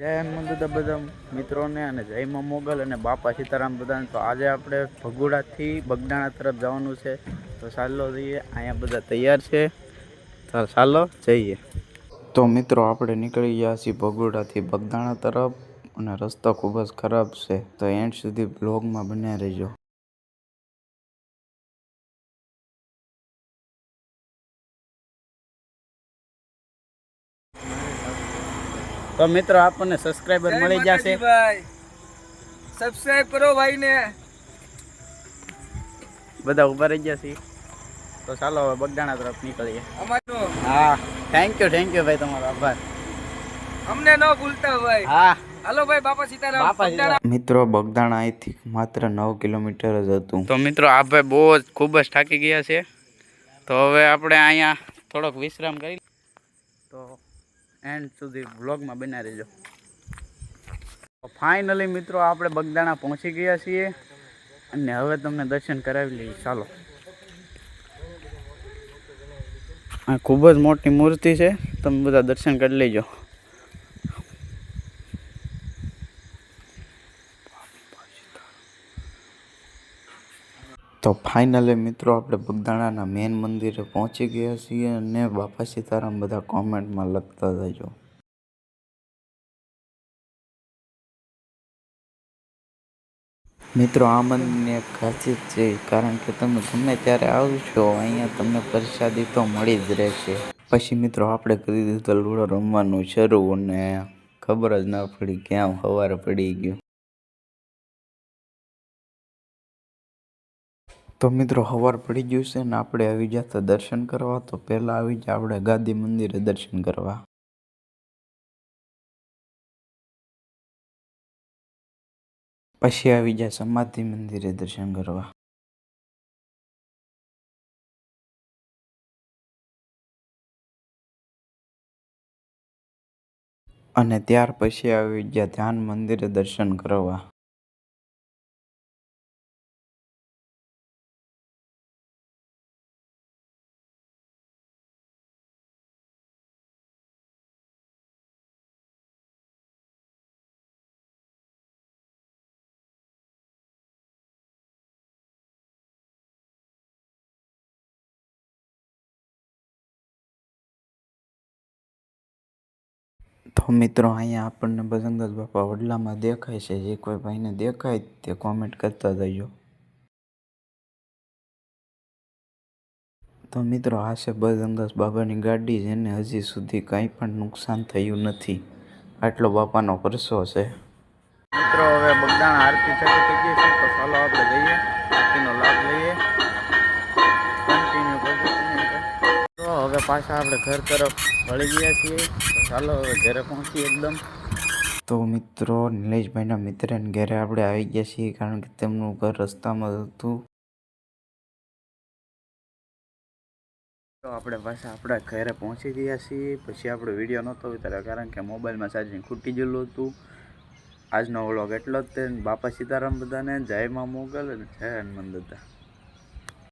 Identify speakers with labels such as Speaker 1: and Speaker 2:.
Speaker 1: જય હનુમાન દાદા બધા મિત્રોને અને જય મોગલ અને બાપા સીતારામ બધાને. તો આજે આપણે ભગુડાથી બગદાણા તરફ જવાનું છે. તો ચાલો જઈએ. અહીંયા બધા તૈયાર છે. તો ચાલો જઈએ. તો મિત્રો, આપણે નીકળી ગયા છીએ ભગુડાથી બગદાણા તરફ અને રસ્તો ખૂબ જ ખરાબ છે. તો એન્ડ સુધી બ્લોગમાં બન્યા રહેજો. તો મિત્રો આપણને સબસ્ક્રાઈબર મળી જશે.
Speaker 2: ભાઈ સબસ્ક્રાઇબ કરો ભાઈ ને
Speaker 1: બધા ઊભા રહી ગયા છીએ તો ચાલો હવે બગદાણા તરફ નીકળીએ.
Speaker 2: અમારો.
Speaker 1: હા થેન્ક યુ થેન્ક યુ ભાઈ તમારો આભાર.
Speaker 2: અમને ન ભૂલતા ભાઈ.
Speaker 1: હા.
Speaker 2: હાલો ભાઈ બાપા સીતારામ
Speaker 1: મિત્રો બગદાણા અહીંથી માત્ર નવ કિલોમીટર જ હતું. તો મિત્રો આ ભાઈ બહુ જ ખૂબ જ થાકી ગયા છે. તો હવે આપણે અહીંયા થોડોક વિશ્રામ કરી એન્ડ સુધી વ્લોગમાં બના રહેજો. ફાઇનલી મિત્રો આપણે બગદાણા પહોંચી ગયા છીએ અને હવે તમને દર્શન કરાવી લઈએ. ચાલો. આ ખૂબ જ મોટી મૂર્તિ છે. તમે બધા દર્શન કરી લેજો. તો ફાઇનલી મિત્રો આપણે બગદાણાના મેન મંદિરે પહોંચી ગયા છીએ અને બાપા સીતારામ બધા કોમેન્ટમાં લખતા જજો મિત્રો, આ મંદિરની એક ખાસિયત છે, કારણ કે તમે ગમે ત્યારે આવશો, અહીંયા તમને પ્રસાદી તો મળી જ રહેશે. પછી મિત્રો, આપણે કરી દીધો લૂડો રમવાનું શરૂ, અને ખબર જ ના પડી ક્યાં સવારે પડી ગયું. તો મિત્રો સવાર પડી ગયું છે ને આપણે આવી જતા દર્શન કરવા. તો પહેલાં આવી જાય આપણે ગાદી મંદિરે દર્શન કરવા. પછી આવી જાય સમાધિ મંદિરે દર્શન કરવા. અને ત્યાર પછી આવી ગયા ધ્યાન મંદિરે દર્શન કરવા. તો મિત્રો, અહીંયા આપણને બજરંગદાસ બાપા વડલામાં દેખાય છે. જે કોઈ ભાઈને દેખાય તે કોમેન્ટ કરતા જજો. તો મિત્રો, આ છે બજરંગદાસ બાબાની ગાડી, જેને હજી સુધી કંઈ પણ નુકસાન થયું નથી. આટલો બાપાનો પરસો છે. મિત્રો, હવે બગદાણ આરતી થઈ ગઈ છે, તો ચાલો આપણે જઈએ. તો પાછા આપણે ઘર તરફ વળી ગયા છીએ. ચાલો હવે ઘરે પહોંચીએ એકદમ. તો મિત્રો નિલેશભાઈના મિત્રને ઘરે આપણે આવી ગયા છીએ કારણ કે તેમનું ઘર રસ્તામાં હતું. તો આપણે પાછા આપણા ઘરે પહોંચી ગયા છીએ. પછી આપણો વીડિયો નહોતો ઉતાર્યો કારણ કે મોબાઈલમાં ચાર્જિંગ ખૂટી ગયેલું હતું. આજનો વ્લોગ એટલો જ તે બાપા સીતારામ બધાને જય મા મોગલ અને જય હનુમાન દાદા.